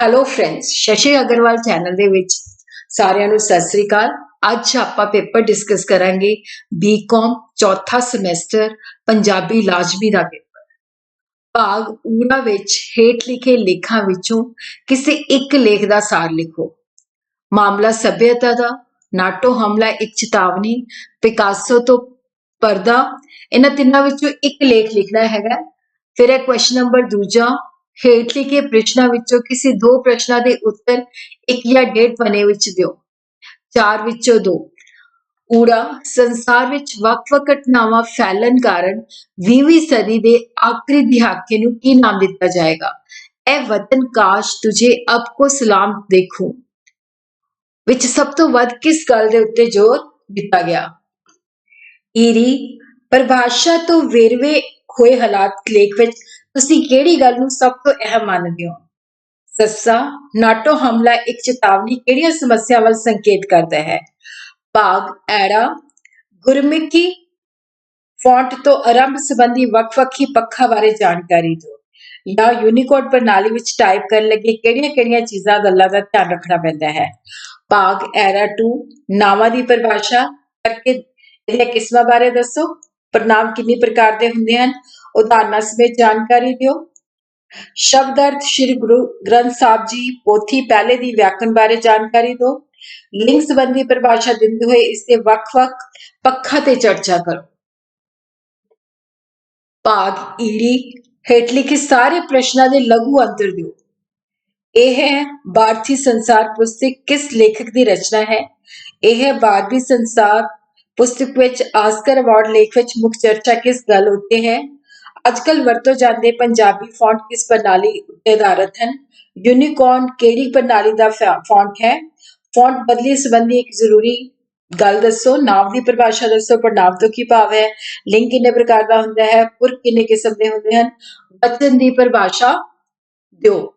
Hello friends Shashi Agarwal channel ਦੇ ਵਿੱਚ ਸਾਰਿਆਂ ਨੂੰ ਸਤਿ ਸ੍ਰੀ ਅਕਾਲ। ਅੱਜ ਆਪਾਂ ਪੇਪਰ ਡਿਸਕਸ ਕਰਾਂਗੇ ਬੀਕਾਮ ਚੌਥਾ ਸਮੈਸਟਰ ਪੰਜਾਬੀ ਲਾਜ਼ਮੀ ਦਾ ਪੇਪਰ ਭਾਗ ਊੜਾ ਵਿੱਚ ਹੇਠ ਲਿਖੇ ਲੇਖਾਂ ਵਿੱਚੋਂ ਕਿਸੇ ਇੱਕ ਲੇਖ ਦਾ ਸਾਰ ਲਿਖੋ। ਮਾਮਲਾ ਸਭਿਅਤਾ ਦਾ, ਨਾਟੋ ਹਮਲਾ, ਇੱਕ ਚੇਤਾਵਨੀ, ਪਿਕਾਸੋ ਤੋਂ ਪਰਦਾ, ਇਹਨਾਂ ਤਿੰਨਾਂ ਵਿੱਚੋਂ ਇੱਕ ਲੇਖ ਲਿਖਣਾ ਹੈਗਾ। ਫਿਰ ਹੈ ਕੁਐਸਚਨ ਨੰਬਰ ਦੂਜਾ ਹੇਠ ਲਿਖੇ ਪ੍ਰਸ਼ਨਾਂ ਵਿੱਚੋਂ ਕਿਸੇ ਦੋ ਪ੍ਰਸ਼ਨਾਂ ਦੇ ਉੱਤਰ ਇੱਕ ਜਾਂ ਡੇਢ ਪਨੇ ਵਿੱਚ ਦਿਓ। ਚਾਰ ਵਿੱਚੋਂ ਦੋ। ਊੜਾ, ਸੰਸਾਰ ਵਿੱਚ ਵੱਖ-ਵੱਖ ਘਟਨਾਵਾਂ ਫੈਲਣ ਕਾਰਨ 20ਵੀਂ ਸਦੀ ਦੇ ਆਖਰੀ ਦਹਾਕੇ ਨੂੰ ਕੀ ਨਾਮ ਦਿੱਤਾ ਜਾਏਗਾ? ਇਹ ਵਤਨ ਕਾਸ਼, ਤੁਝੇ ਅਬ ਕੋ ਸਲਾਮ ਦੇਖੂੰ। ਵਿੱਚ ਸਭ ਤੋਂ ਵੱਧ ਕਿਸ ਗੱਲ ਦੇ ਉੱਤੇ ਜ਼ੋਰ ਦਿੱਤਾ ਗਿਆ? ਈਰੀ, ਪਰਿਭਾਸ਼ਾ ਤੋਂ ਵੇਰਵੇ ਹੋਏ ਹਾਲਾਤ ਲੇਖ ਵਿੱਚ ਤੁਸੀਂ ਕਿਹੜੀ ਗੱਲ ਨੂੰ ਸਭ ਤੋਂ ਅਹਿਮ ਮੰਨਦੇ ਹੋ? ਸੱਸਾ, ਨਾਟੋ ਹਮਲਾ ਇੱਕ ਚੇਤਾਵਨੀ ਕਿਹੜੀਆਂ ਸਮੱਸਿਆ ਵੱਲ ਸੰਕੇਤ ਕਰਦਾ ਹੈ? ਭਾਗ ਐੜਾ, ਗੁਰਮੁਖੀ ਫੌਂਟ ਤੋਂ ਆਰੰਭ ਸੰਬੰਧੀ ਵੱਖ-ਵੱਖੀ ਪੱਖਾਂ ਬਾਰੇ ਜਾਣਕਾਰੀ ਦਿਓ। ਜਾਂ ਯੂਨੀਕੋਡ ਪ੍ਰਣਾਲੀ ਵਿੱਚ ਟਾਈਪ ਕਰਨ ਲੱਗੇ ਕਿਹੜੀਆਂ-ਕਿਹੜੀਆਂ ਚੀਜ਼ਾਂ ਗੱਲਾਂ ਦਾ ਧਿਆਨ ਰੱਖਣਾ ਪੈਂਦਾ ਹੈ? ਭਾਗ ਐਰਾ 2 ਨਾਵਾਂ ਦੀ ਪਰਿਭਾਸ਼ਾ ਕਰਕੇ ਇਹਦੀਆਂ ਕਿਸਮਾਂ ਬਾਰੇ ਦੱਸੋ। ਪ੍ਰਨਾਮ ਕਿੰਨੀ ਪ੍ਰਕਾਰ ਦੇ ਹੁੰਦੇ ਹਨ? ਉਦਾਹਰਨਾਂ ਸਮੇਤ ਜਾਣਕਾਰੀ ਦਿਓ। ਸ਼ਬਦ ਅਰਥ ਸ੍ਰੀ ਗੁਰੂ ਗ੍ਰੰਥ ਸਾਹਿਬ ਜੀ ਪੋਥੀ ਪਹਿਲੇ ਦੀ ਵਿਆਕਰਣ ਬਾਰੇ ਜਾਣਕਾਰੀ ਦਿਓ। ਲਿੰਗ ਸੰਬੰਧੀ ਪਰਿਭਾਸ਼ਾ ਦਿੰਦੇ ਹੋਏ ਇਸ ਦੇ ਵੱਖ-ਵੱਖ ਪੱਖਾਂ ਤੇ ਚਰਚਾ ਕਰੋ। ਭਾਗ, ਈੜੀ, ਹੇਠ ਲਿਖੇ ਸਾਰੇ ਪ੍ਰਸ਼ਨਾਂ ਦੇ ਲਘੂ ਅੰਤਰ ਦਿਓ। ਇਹ ਹੈ ਭਾਰਤੀ ਸੰਸਾਰ ਪੁਸਤਕ ਕਿਸ ਲੇਖਕ ਦੀ ਰਚਨਾ ਹੈ? ਇਹ ਹੈ ਭਾਰਤੀ ਸੰਸਾਰ ਪੁਸਤਕ ਵਿੱਚ ਆਸਕਰ ਅਵਾਰਡ ਲੇਖ ਵਿੱਚ ਮੁੱਖ ਚਰਚਾ ਕਿਸ ਗੱਲ ਉੱਤੇ ਹੈ? ਅੱਜਕੱਲ ਵਰਤੋਂ ਜਾਂਦੇ ਪੰਜਾਬੀ ਫੌਂਟ ਕਿਸ ਪ੍ਰਣਾਲੀ ਉੱਤੇ ਆਧਾਰਿਤ ਹਨ? ਯੂਨੀਕੋਰਨ ਕਿਹੜੀ ਪ੍ਰਣਾਲੀ ਦਾ ਫੌਂਟ ਹੈ? ਫੌਂਟ ਬਦਲੀ ਸੰਬੰਧੀ ਇੱਕ ਜ਼ਰੂਰੀ ਗੱਲ ਦੱਸੋ। ਨਾਮ ਦੀ ਪਰਿਭਾਸ਼ਾ ਦੱਸੋ। ਪ੍ਰਣਾਮ ਤੋਂ ਕੀ ਭਾਵ ਹੈ? ਲਿੰਗ ਕਿੰਨੇ ਪ੍ਰਕਾਰ ਦਾ ਹੁੰਦਾ ਹੈ? ਪੁਰਖ ਕਿੰਨੇ ਕਿਸਮ ਦੇ ਹੁੰਦੇ ਹਨ? ਬਚਨ ਦੀ ਪਰਿਭਾਸ਼ਾ ਦਿਓ।